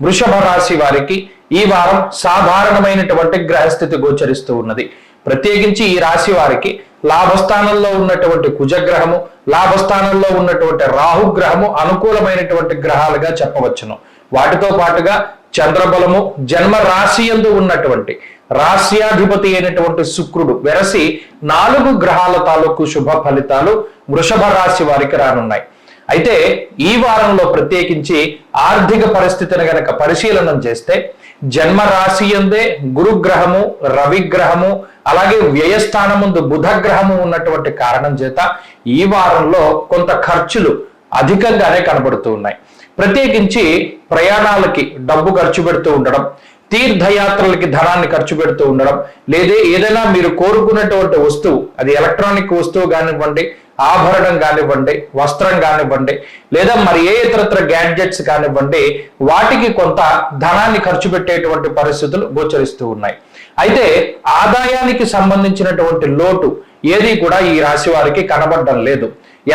వృషభ రాశి వారికి ఈ వారం సాధారణమైనటువంటి గ్రహస్థితి గోచరిస్తూ ఉన్నది. ప్రత్యేకించి ఈ రాశి వారికి లాభస్థానంలో ఉన్నటువంటి కుజగ్రహము లాభస్థానంలో ఉన్నటువంటి రాహుగ్రహము అనుకూలమైనటువంటి గ్రహాలుగా చెప్పవచ్చును. వాటితో పాటుగా చంద్రబలము జన్మ రాశి యందు ఉన్నటువంటి రాశ్యాధిపతి అయినటువంటి శుక్రుడు వెరసి నాలుగు గ్రహాల తాలూకు శుభ ఫలితాలు వృషభ రాశి వారికి రానున్నాయి. అయితే ఈ వారంలో ప్రత్యేకించి ఆర్థిక పరిస్థితిని గనక పరిశీలనం చేస్తే జన్మ రాశి ఎందే గురుగ్రహము రవిగ్రహము అలాగే వ్యయస్థానముందు బుధ గ్రహము ఉన్నటువంటి కారణం చేత ఈ వారంలో కొంత ఖర్చులు అధికంగానే కనబడుతూ ఉన్నాయి. ప్రత్యేకించి ప్రయాణాలకి డబ్బు ఖర్చు పెడుతూ ఉండడం తీర్థయాత్రలకి ధనాన్ని ఖర్చు పెడుతూ ఉండడం లేదా ఏదైనా మీరు కోరుకున్నటువంటి వస్తువు అది ఎలక్ట్రానిక్ వస్తువు కానివ్వండి ఆభరణం కానివ్వండి వస్త్రం కానివ్వండి లేదా మరి ఏ ఇతరత్ర గ్యాడ్జెట్స్ కానివ్వండి వాటికి కొంత ధనాన్ని ఖర్చు పెట్టేటువంటి పరిస్థితులు గోచరిస్తూ ఉన్నాయి. అయితే ఆదాయానికి సంబంధించినటువంటి లోటు ఏది కూడా ఈ రాశి వారికి కనబడడం లేదు.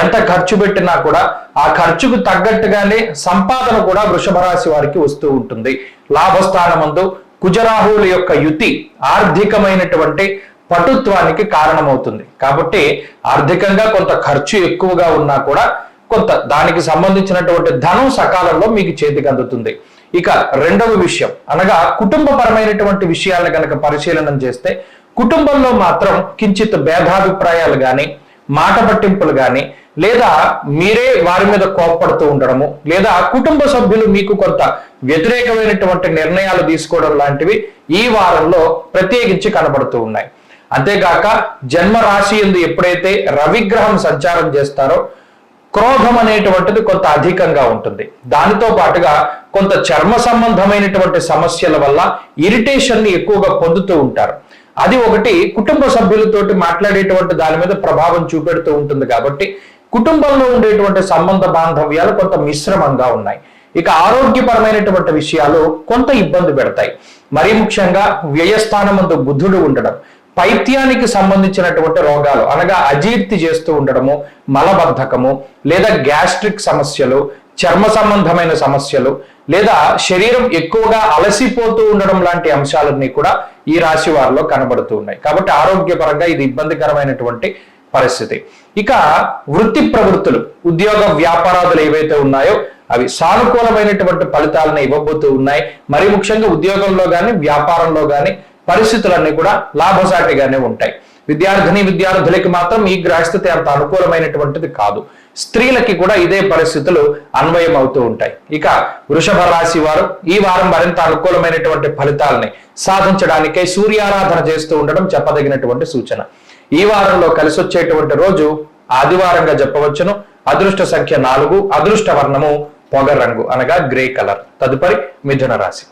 ఎంత ఖర్చు పెట్టినా కూడా ఆ ఖర్చుకు తగ్గట్టుగానే సంపాదన కూడా వృషభ రాశి వారికి వస్తూ ఉంటుంది. లాభస్థానమందు కుజరాహువుల యొక్క యుతి ఆర్థికమైనటువంటి పటుత్వానికి కారణమవుతుంది. కాబట్టి ఆర్థికంగా కొంత ఖర్చు ఎక్కువగా ఉన్నా కూడా కొంత దానికి సంబంధించినటువంటి ధనం సకాలంలో మీకు చేతికి అందుతుంది. ఇక రెండవ విషయం అనగా కుటుంబపరమైనటువంటి విషయాలను కనుక పరిశీలనం చేస్తే కుటుంబంలో మాత్రం కించిత్ భేదాభిప్రాయాలు కానీ మాట పట్టింపులు కానీ లేదా మీరే వారి మీద కోప్పడుతూ ఉండడము లేదా కుటుంబ సభ్యులు మీకు కొంత వ్యతిరేకమైనటువంటి నిర్ణయాలు తీసుకోవడం లాంటివి ఈ వారంలో ప్రత్యేకించి కనబడుతూ ఉన్నాయి. అంతేగాక జన్మ రాశి ఎందు ఎప్పుడైతే రవిగ్రహం సంచారం చేస్తారో క్రోధం అనేటువంటిది కొంత అధికంగా ఉంటుంది. దానితో పాటుగా కొంత చర్మ సంబంధమైనటువంటి సమస్యల వల్ల ఇరిటేషన్ని ఎక్కువగా పొందుతూ ఉంటారు. అది ఒకటి కుటుంబ సభ్యులతోటి మాట్లాడేటువంటి దాని మీద ప్రభావం చూపెడుతూ ఉంటుంది కాబట్టి కుటుంబంలో ఉండేటువంటి సంబంధ బాంధవ్యాలు కొంత మిశ్రమంగా ఉన్నాయి. ఇక ఆరోగ్యపరమైనటువంటి విషయాలు కొంత ఇబ్బంది పెడతాయి. మరీ ముఖ్యంగా వ్యయస్థానమందు బుద్ధుడు ఉండడం పైత్యానికి సంబంధించినటువంటి రోగాలు అనగా అజీర్తి చేస్తూ ఉండడము మలబద్ధకము లేదా గ్యాస్ట్రిక్ సమస్యలు చర్మ సంబంధమైన సమస్యలు లేదా శరీరం ఎక్కువగా అలసిపోతూ ఉండడం లాంటి అంశాలన్నీ కూడా ఈ రాశి వారిలో కనబడుతూ ఉన్నాయి. కాబట్టి ఆరోగ్యపరంగా ఇది ఇబ్బందికరమైనటువంటి పరిస్థితి. ఇక వృత్తి ప్రవృత్తులు ఉద్యోగ వ్యాపారాదులు ఏవైతే ఉన్నాయో అవి సానుకూలమైనటువంటి ఫలితాలను ఇవ్వబోతూ ఉన్నాయి. మరి ముఖ్యంగా ఉద్యోగంలో కానీ వ్యాపారంలో కానీ పరిస్థితులన్నీ కూడా లాభసాటిగానే ఉంటాయి. విద్యార్థిని విద్యార్థులకి మాత్రం ఈ గ్రహస్థితి అంత అనుకూలమైనటువంటిది కాదు. స్త్రీలకి కూడా ఇదే పరిస్థితులు అన్వయం అవుతూ ఉంటాయి. ఇక వృషభ రాశి వారు ఈ వారం మరింత అనుకూలమైనటువంటి ఫలితాలని సాధించడానికై సూర్యారాధన చేస్తూ ఉండడం చెప్పదగినటువంటి సూచన. ఈ వారంలో కలిసి వచ్చేటువంటి రోజు ఆదివారంగా చెప్పవచ్చును. అదృష్ట సంఖ్య నాలుగు అదృష్ట వర్ణము పొగ రంగు అనగా గ్రే కలర్. తదుపరి మిథున రాశి.